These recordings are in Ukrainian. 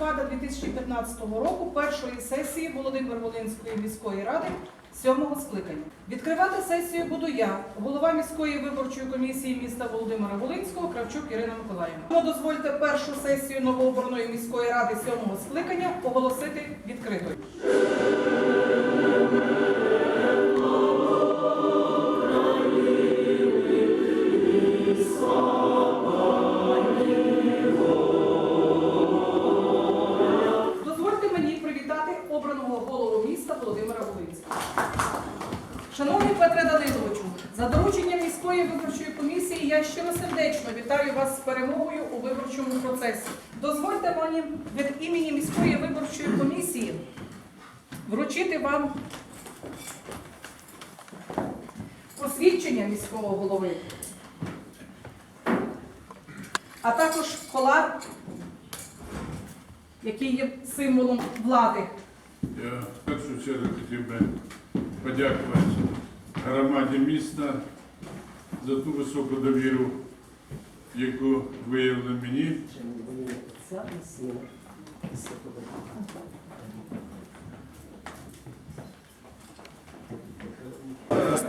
листопада 2015 року першої сесії Володимир-Волинської міської ради сьомого скликання. Відкривати сесію буду я, голова міської виборчої комісії міста Володимира Волинського, Кравчук Ірина Миколаївна. Дозвольте першу сесію новообраної міської ради сьомого скликання оголосити відкритою. Обраного голову міста Володимира Волинського. Шановний Петре Даниловичу, за дорученням міської виборчої комісії я щиросердечно вітаю вас з перемогою у виборчому процесі. Дозвольте мені від імені міської виборчої комісії вручити вам посвідчення міського голови, а також колар який є символом влади. Я в першу чергу хотів би подякувати громаді міста за ту високу довіру, яку виявили мені.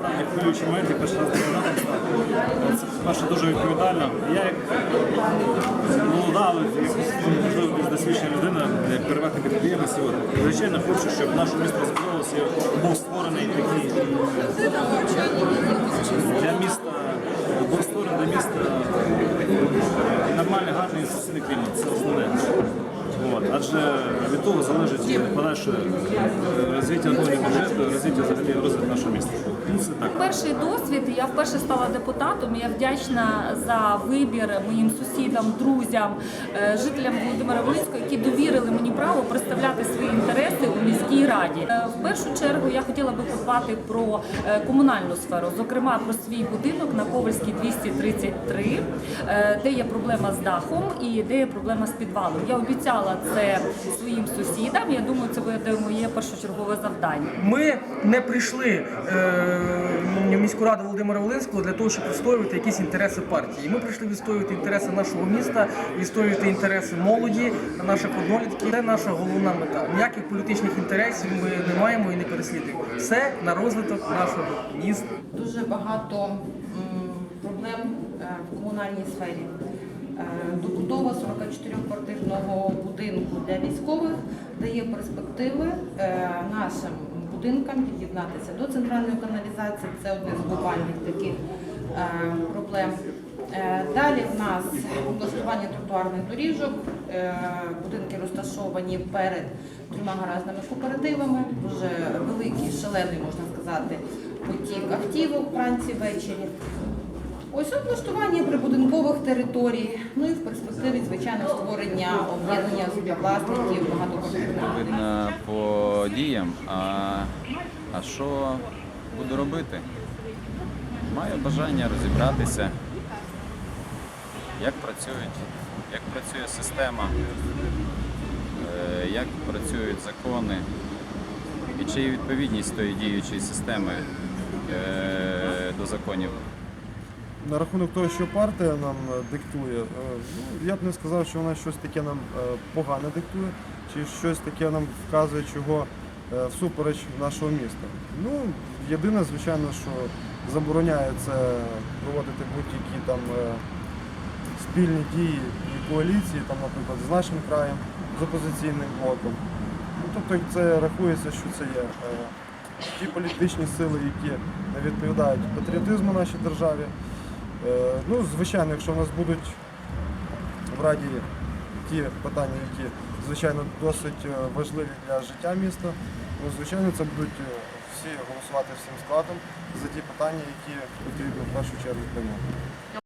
Насправді хвилюючий момент, я перший раз депутатом. Це перше дуже відповідально. Я як молода, але можливо більш досвідчена людина, як приватний підприємець, звичайно хочу, щоб наше місто розвивалося, був створений такий для міста, був створений для міста нормальний, гарний інституційний клімат. Це основне. От, адже від того залежить подальше е, розвиття нового бюджету, розвиття взагалі розвитку нашого міста. Ну, так. Перший досвід. Я вперше стала депутатом. Я вдячна за вибір моїм сусідам, друзям, е, жителям Володимира Волинського, які довірили мені право представляти свої інтереси у міській раді. Е, В першу чергу я хотіла би подбати про комунальну сферу, зокрема про свій будинок на Ковальській 233, е, де є проблема з дахом і де є проблема з підвалом. Я обіцяла це своїм сусідам. Я думаю, це буде моє першочергове завдання. Ми не прийшли е, в міську раду Володимира Волинського для того, щоб відстоювати якісь інтереси партії. Ми прийшли відстоювати інтереси нашого міста, відстоювати інтереси молоді, наших однолітків. Це наша головна мета. Ніяких політичних інтересів ми не маємо і не переслідуємо. Все на розвиток нашого міста. дуже багато м, проблем е, в комунальній сфері. Е, Добудова 44-квартирного будинку для військових дає перспективи е, нашим будинкам під'єднатися до центральної каналізації. Це одне з глобальних таких е, проблем. Далі в нас облаштування тротуарних доріжок. Будинки розташовані перед трьома гаражними кооперативами. Дуже великий, шалений, можна сказати, потік автівок вранці ввечері. Ось облаштування прибудинкових територій. Ну і в перспективі, звичайно, створення об'єднання співвласників багатоквартирних видно по діям. А, а що буду робити? Маю бажання розібратися, як працюють, як працює система, е, як працюють закони і чи є відповідність тої діючої системи е, до законів. На рахунок того, що партія нам е, диктує, е, ну, я б не сказав, що вона щось таке нам е, погане диктує, чи щось таке нам вказує, чого всупереч нашого міста. Ну, єдине, звичайно, що забороняє це проводити будь-які там спільні дії і коаліції, там, наприклад, з нашим краєм, з опозиційним блоком. Ну, тобто це рахується, що це є ті політичні сили, які не відповідають патріотизму нашій державі. Е, Ну, звичайно, якщо в нас будуть в Раді ті питання, які, звичайно, досить е, важливі для життя міста, ну, звичайно, це будуть е, всі голосувати всім складом за ті питання, які потрібно в першу чергу приймати.